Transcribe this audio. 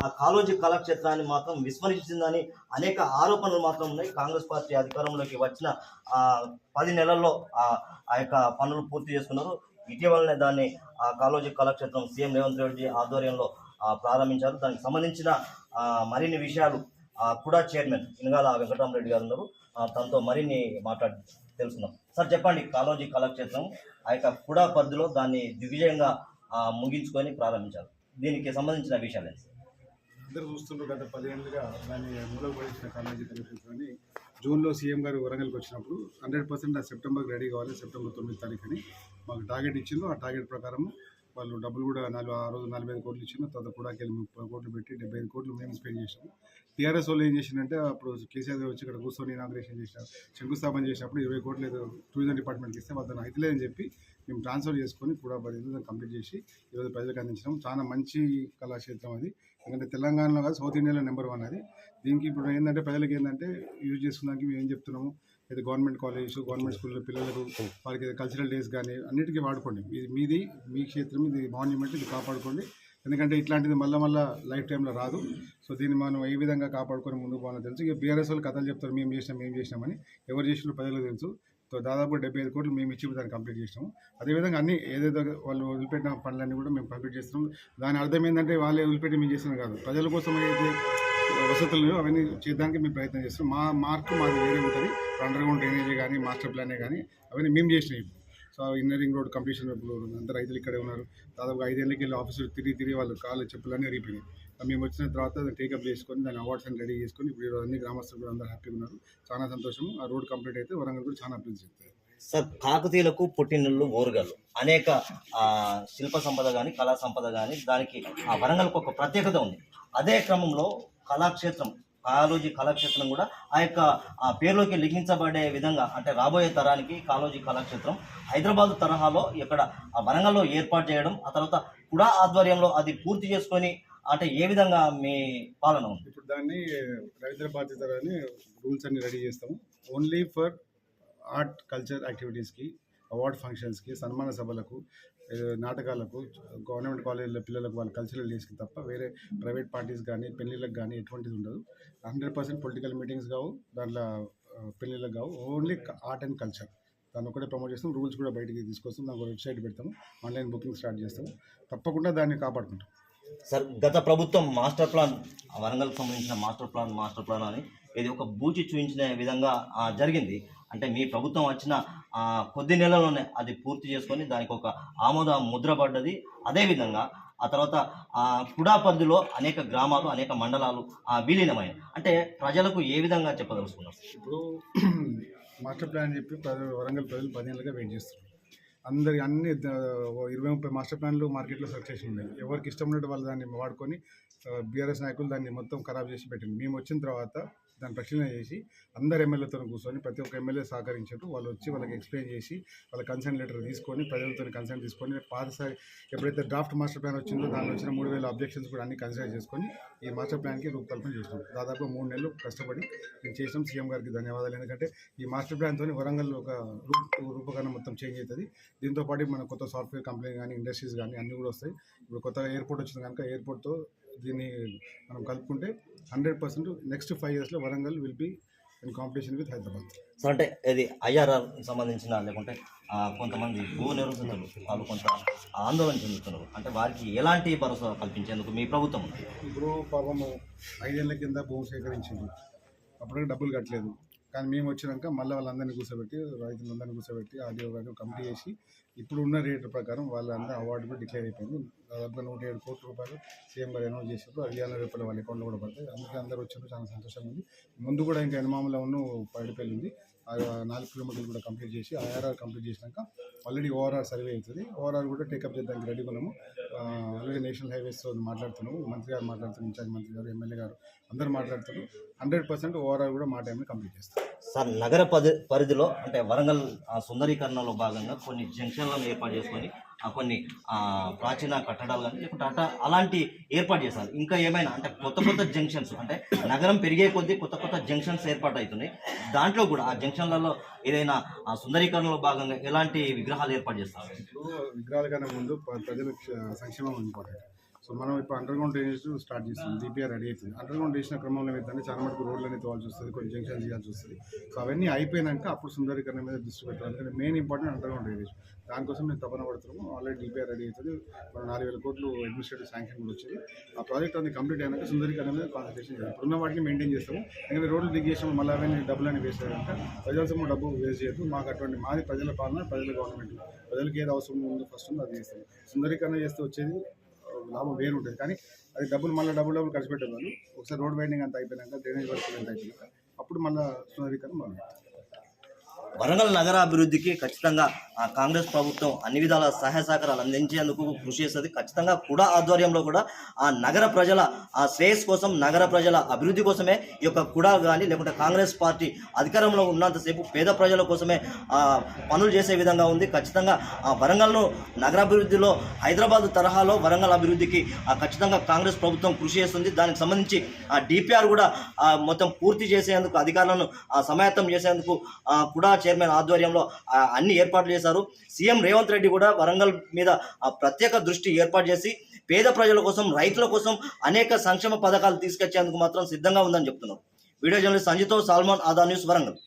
ఆ కాలోజీ కళాక్షేత్రాన్ని మాత్రం విస్మరించిందని అనేక ఆరోపణలు మాత్రం ఉన్నాయి. కాంగ్రెస్ పార్టీ అధికారంలోకి వచ్చిన ఆ, పది నెలల్లో ఆ యొక్క పనులు పూర్తి చేసుకున్నారు. ఇటీవలనే దాన్ని ఆ కాలోజీ కళాక్షేత్రం సీఎం రేవంత్ రెడ్డి ఆధ్వర్యంలో ప్రారంభించారు. దానికి సంబంధించిన మరిన్ని విషయాలు ఆ, కుడా చైర్మన్ ఇనగాల వెంకటరామరెడ్డి గారు ఉన్నారు. తనతో మరిన్ని మాట్లాడి తెలుసుకుందాం. సార్ చెప్పండి కాలోజీ కళాక్షేత్రం ఆ యొక్క కుడా పద్ధతిలో దాన్ని దిగ్విజయంగా ముగించుకొని ప్రారంభించారు. దీనికి సంబంధించిన విషయాలు ఏంటి? అందరూ చూస్తున్నారు గత పదేళ్ళుగా దాన్ని మూలకు పడించిన కాలేజీ కలెక్షన్స్ జూన్లో సీఎం గారు వరంగల్కి వచ్చినప్పుడు హండ్రెడ్ పర్సెంట్ ఆ సెప్టెంబర్కి రెడీ కావాలి సెప్టెంబర్ తొమ్మిది తారీఖుని మాకు టార్గెట్ ఇచ్చిండ్రు. ఆ టార్గెట్ ప్రకారం వాళ్ళు డబ్బులు కూడా నాలుగు ఆ రోజు నలభై ఐదు కోట్లు ఇచ్చిన తర్వాత కూడా వెళ్ళి ముప్పై కోట్లు పెట్టి డెబ్బై ఐదు కోట్లు మేము స్పెండ్ చేసాము టీఆర్ఎస్ వాళ్ళు ఏం చేసిందంటే అప్పుడు కేసీఆర్ వచ్చి ఇక్కడ కూర్చొని ఇనాగ్రేషన్ చేసిన శంకుస్థాపన చేసినప్పుడు ఇరవై కోట్లు ఏదో టూరిజం డిపార్ట్మెంట్కి ఇస్తే వాళ్ళు అయితే చెప్పి మేము ట్రాన్స్ఫర్ చేసుకొని కూడా బదిలీ కంప్లీట్ చేసి ఈరోజు ప్రజలకు అందించడం చాలా మంచి కళాక్షేత్రం అది. ఎందుకంటే తెలంగాణలో కాదు సౌత్ ఇండియాలో నెంబర్ వన్ అది. దీనికి ఇప్పుడు ఏంటంటే ప్రజలకు ఏంటంటే యూజ్ చేసుకున్నాక మేము ఏం చెప్తున్నాము? ఇది గవర్నమెంట్ కాలేజ్ గవర్నమెంట్ స్కూల్లో పిల్లలకు వారికి కల్చరల్ డేస్ కానీ అన్నిటికీ వాడుకోండి. ఇది మీది మీ క్షేత్రం ఇది మాన్యుమెంట్ ఇది కాపాడుకోండి. ఎందుకంటే ఇట్లాంటిది మళ్ళీ మళ్ళీ లైఫ్ టైంలో రాదు. సో దీన్ని మనం ఏ విధంగా కాపాడుకొని ముందుకు పోవాలో తెలుసు. ఇక బీఆర్ఎస్ వాళ్ళు కథలు చెప్తారు మేము చేసినాం మేము చేసినామని. ఎవరు చేసినా ప్రజలకు తెలుసు. సో దాదాపు డెబ్బై ఐదు కోట్లు మేము ఇచ్చి దాన్ని కంప్లీట్ చేసినాము. అదేవిధంగా అన్ని ఏదైతే వాళ్ళు వదిలిపెట్టిన పనులన్నీ కూడా మేము కంప్లీట్ చేస్తున్నాం దాని అర్థం ఏంటంటే వాళ్ళే వదిలిపెట్టి మేము చేస్తున్నాం కాదు. ప్రజల కోసం అయితే వసతులు అవన్నీ చేయడానికి మేము ప్రయత్నం చేస్తున్నాం. మా మార్క్ మాది వేరే ఉంటుంది. అండర్ గ్రౌండ్ డ్రైనేజీ కానీ మాస్టర్ ప్లానే కానీ అవన్నీ మేము చేసినాయి సో ఇంజనీరింగ్ రోడ్ కంప్లీషన్ ఇప్పుడు అందరు రైతులు ఇక్కడే ఉన్నారు. దాదాపు ఐదేళ్ళకి వెళ్ళి ఆఫీసులు తిరిగి తిరిగి వాళ్ళు కాళ్ళు చెప్పులన్నీ అరిగిపోయినాయి. మేము వచ్చిన తర్వాత దాన్ని టేకప్ చేసుకొని దాని అవార్డ్స్ అన్ని రెడీ చేసుకొని ఇప్పుడు ఈరోజు అన్ని గ్రామస్తులు కూడా అందరూ హ్యాపీగా ఉన్నారు. చాలా సంతోషం ఆ రోడ్ కంప్లీట్ అయితే వరంగల్ కూడా చాలా అభివృద్ధి చెప్తారు సార్ కాకతీయులకు పుట్టినళ్ళు ఓరుగల్లు అనేక శిల్ప సంపద కానీ కళా సంపద కానీ దానికి ఆ వరంగల్కి ఒక ప్రత్యేకత ఉంది. అదే క్రమంలో కళాక్షేత్రం కాలోజీ కళాక్షేత్రం కూడా ఆ యొక్క ఆ పేరులోకి లిఖించబడే విధంగా అంటే రాబోయే తరానికి కాలోజీ కళాక్షేత్రం హైదరాబాద్ తరహాలో ఇక్కడ ఆ వరంగల్లో ఏర్పాటు చేయడం ఆ తర్వాత కూడా ఆధ్వర్యంలో అది పూర్తి చేసుకొని అంటే ఏ విధంగా మీ పాలన ఉంది? ఇప్పుడు దాన్ని హైదరాబాద్ తరాన్ని రూల్స్ అన్ని రెడీ చేస్తాము. ఓన్లీ ఫర్ ఆర్ట్ కల్చర్ యాక్టివిటీస్కి అవార్డ్ ఫంక్షన్స్కి సన్మాన సభలకు నాటకాలకు గవర్నమెంట్ కాలేజీల పిల్లలకు వాళ్ళ కల్చరల్ డేస్కి తప్ప వేరే ప్రైవేట్ పార్టీస్ కానీ పెళ్ళిళ్ళకి కానీ ఎటువంటిది ఉండదు. హండ్రెడ్ పర్సెంట్ పొలిటికల్ మీటింగ్స్ కావు దాంట్లో పెళ్ళిళ్ళకి కావు ఓన్లీ ఆర్ట్ అండ్ కల్చర్. దాన్ని ఒకటే ప్రమోట్ చేస్తాం రూల్స్ కూడా బయటికి తీసుకొస్తాం దానికి వెబ్సైట్ పెడతాము ఆన్లైన్ బుకింగ్ స్టార్ట్ చేస్తాము. తప్పకుండా దాన్ని కాపాడుకుంటాం. సార్ గత ప్రభుత్వం మాస్టర్ ప్లాన్ వరంగల్ వరంగల్కి సంబంధించిన మాస్టర్ ప్లాన్ మాస్టర్ ప్లాన్ అని ఇది ఒక బూచి చూపించిన విధంగా జరిగింది. అంటే మీ ప్రభుత్వం వచ్చిన కొద్ది నెలల్లోనే అది పూర్తి చేసుకొని దానికి ఒక ఆమోద ముద్ర పడ్డది. అదేవిధంగా ఆ తర్వాత ఆ, కుడా పరిధిలో అనేక గ్రామాలు అనేక మండలాలు ఆ, విలీనమైనవి. అంటే ప్రజలకు ఏ విధంగా చెప్పదలుచుకున్నారు? ఇప్పుడు మాస్టర్ ప్లాన్ చెప్పి ప్రజలు వరంగల్ ప్రజలు పదేళ్ళుగా వెయిట్ చేస్తున్నారు. అందరి అన్ని ఇరవై ముప్పై మాస్టర్ ప్లాన్లు మార్కెట్లో సక్సెస్ ఉన్నాయి. ఎవరికి ఇష్టం ఉన్నట్టు వాళ్ళు దాన్ని వాడుకొని బీఆర్ఎస్ నాయకులు దాన్ని మొత్తం ఖరాబ్ చేసి పెట్టింది మేము వచ్చిన తర్వాత దాని పరిశీలన చేసి అందరు ఎమ్మెల్యేతో కూర్చొని ప్రతి ఒక్క ఎమ్మెల్యే సహకరించారు వాళ్ళు వచ్చి వాళ్ళకి ఎక్స్ప్లెయిన్ చేసి వాళ్ళ కన్సర్న్ లెటర్ తీసుకొని ప్రజలతో కన్సర్న్ తీసుకొని పాతసారి ఎప్పుడైతే డ్రాఫ్ట్ మాస్టర్ ప్లాన్ వచ్చిందో దానిలో వచ్చిన మూడు వేల అబ్జెక్షన్స్ కూడా అన్ని కన్సిడర్ చేసుకొని ఈ మాస్టర్ ప్లాన్కి రూపకల్పన చేసినాం. దాదాపు మూడు నెలలు కష్టపడి మేము చేసినాం. సీఎం గారికి ధన్యవాదాలు. ఎందుకంటే ఈ మాస్టర్ ప్లాన్తో వరంగల్ ఒక రూపకరణ మొత్తం చేంజ్ అవుతుంది. దీంతో పాటు మన కొత్త సాఫ్ట్వేర్ కంపెనీ కానీ ఇండస్ట్రీస్ కానీ అన్నీ కూడా వస్తాయి. ఇప్పుడు కొత్తగా ఎయిర్పోర్ట్ వచ్చింది కనుక ఎయిర్పోర్ట్తో దీన్ని మనం కలుపుకుంటే హండ్రెడ్ పర్సెంట్ నెక్స్ట్ ఫైవ్ ఇయర్స్లో Warangal will be in competition with Hyderabad. So అంటే ఇది ఐఆర్ఆర్ సంబంధించిన లేకుంటే కొంతమంది భూ నిరసనలు వాళ్ళు కొంత ఆందోళన చెందుతున్నారు. అంటే వారికి ఎలాంటి భరోసా కల్పించేందుకు మీ ప్రభుత్వం ఇప్పుడు పాపము ఐదేళ్ళ కింద భూమి సేకరించింది. అప్పటికి డబ్బులు కట్టలేదు. కానీ మేము వచ్చినాక మళ్ళీ వాళ్ళందరినీ కూర్చోబెట్టి రైతులందరినీ కూర్చోబెట్టి ఆడియో గారు కమిటీ చేసి ఇప్పుడు ఉన్న రేటు ప్రకారం వాళ్ళందరూ అవార్డు కూడా డిక్లేర్ అయిపోయింది. దాదాపుగా నూట ఏడు కోట్ల రూపాయలు సీఎం గారు అనౌన్స్ చేసినప్పుడు అవి రూపాయలు వాళ్ళ అకౌంట్లో కూడా పడతాయి. అందుకే అందరూ వచ్చినప్పుడు చాలా సంతోషంగా ఉంది. ముందు కూడా ఇంకా ఎనమామలో ఉన్న పడిపోయింది. నాలుగు కిలోమీటర్లు కూడా కంప్లీట్ చేసి ఐఆర్ఆర్ కంప్లీట్ చేసినాక ఆల్రెడీ ఓఆర్ఆర్ సర్వే అవుతుంది. ఓఆర్ఆర్ కూడా టేకప్ చేద్దానికి రెడీ మనము. ఆల్రెడీ నేషనల్ హైవేస్ మాట్లాడుతున్నాము. మంత్రి గారు మాట్లాడుతున్నారు ఇన్ఛార్జ్ మంత్రి గారు ఎమ్మెల్యే గారు అందరూ మాట్లాడుతున్నారు. హండ్రెడ్ పర్సెంట్ ఓఆర్ఆర్ కూడా మా టైంలో కంప్లీట్ చేస్తాం సార్ నగర పరిధిలో అంటే వరంగల్ ఆ, సుందరీకరణలో భాగంగా కొన్ని జంక్షన్లను ఏర్పాటు చేసుకొని కొన్ని ప్రాచీన కట్టడాలు కానీ లేకుంటే అట్లా అలాంటి ఏర్పాటు చేశారు. ఇంకా ఏమైనా అంటే కొత్త కొత్త జంక్షన్స్ అంటే నగరం పెరిగే కొద్దీ కొత్త కొత్త జంక్షన్స్ ఏర్పాటు అవుతున్నాయి దాంట్లో కూడా ఆ జంక్షన్లలో ఏదైనా ఆ, సుందరీకరణలో భాగంగా ఎలాంటి విగ్రహాలు ఏర్పాటు చేస్తారు? విగ్రహాల కన్నా ముందు ప్రజల సంక్షేమం ఇంపార్టెంట్. సో మనం ఇప్పుడు అండర్ గ్రౌండ్ డ్రైనేజ్ స్టార్ట్ చేస్తాం డిపిఆర్ రెడీ అవుతుంది అండర్ గ్రౌండ్ వేసిన క్రమంలో ఏంటంటే చాలా మటుకు రోడ్లన్నీ తోవాల్సి వస్తుంది కొన్ని జంక్షన్ చేయాల్సి వస్తుంది. సో అవన్నీ అయిపోయినాక అప్పుడు సుందరీకరణ మీద దృష్టి పెట్టాలి. ఎందుకంటే main important underground drainage దానికోసం మేము తపన పడుతున్నాము. ఆల్రెడీ డిపిఆర్ రెడీ అవుతుంది మన నాలుగు వేల కోట్లు అడ్మినిస్ట్రేటివ్ శాంక్షన్ కూడా వచ్చింది. ఆ ప్రాజెక్ట్ అనేది కంప్లీట్ అయినాక సుందరీకరణ మీద కాన్సన్ట్రేషన్ చేయాలి. ఇప్పుడున్న వాటిని మెయింటైన్ చేస్తాము. ఎందుకంటే రోడ్లు దిగ్ చేసాము మళ్ళీ అవన్నీ డబ్బులు అని వేస్ట్ కనుక ప్రజల సొమ్ము డబ్బు వేస్ట్ చేయొద్దు. మాకు అటువంటి మాది ప్రజల పాలన ప్రజల గవర్నమెంట్ ప్రజలకి ఏది అవసరం ఉందో ఫస్ట్ ఉందో అది చేస్తాం సుందరీకరణ చేస్తే వచ్చేది లాభం వేరు ఉంటుంది. కానీ అది డబ్బులు మళ్ళీ డబ్బులు డబ్బులు ఖర్చు పెట్టేవాళ్ళు. ఒకసారి రోడ్ వైండింగ్ అంత అయిపోయినాక డ్రైనేజ్ వర్క్ అంత అయిపోయినాక అప్పుడు మళ్ళీ సునరీకరణ మొదలు వరంగల్ నగరాభివృద్ధికి ఖచ్చితంగా ఆ కాంగ్రెస్ ప్రభుత్వం అన్ని విధాల సహాయ సహకారాలు అందించేందుకు కృషి చేస్తుంది. ఖచ్చితంగా కూడా ఆధ్వర్యంలో కూడా ఆ నగర ప్రజల ఆ శ్రేయస్ కోసం నగర ప్రజల అభివృద్ధి కోసమే ఈ యొక్క కుడా కానీ లేకుంటే కాంగ్రెస్ పార్టీ అధికారంలో ఉన్నంతసేపు పేద ప్రజల కోసమే ఆ పనులు చేసే విధంగా ఉంది. ఖచ్చితంగా ఆ వరంగల్ను నగరాభివృద్ధిలో హైదరాబాద్ తరహాలో వరంగల్ అభివృద్ధికి ఆ ఖచ్చితంగా కాంగ్రెస్ ప్రభుత్వం కృషి చేస్తుంది. దానికి సంబంధించి ఆ డిపిఆర్ కూడా మొత్తం పూర్తి చేసేందుకు అధికారులను సమాయత్తం చేసేందుకు ఆ కూడా చైర్మన్ ఆధ్వర్యంలో అన్ని ఏర్పాట్లు చేశారు. సీఎం రేవంత్ రెడ్డి కూడా వరంగల్ మీద ఆ ప్రత్యేక దృష్టి ఏర్పాటు చేసి పేద ప్రజల కోసం రైతుల కోసం అనేక సంక్షేమ పథకాలు తీసుకొచ్చేందుకు మాత్రం సిద్ధంగా ఉందని చెప్తున్నారు. వీడియో జర్నలిస్ట్ సంజితో సాల్మాన్ ఆదా న్యూస్ వరంగల్.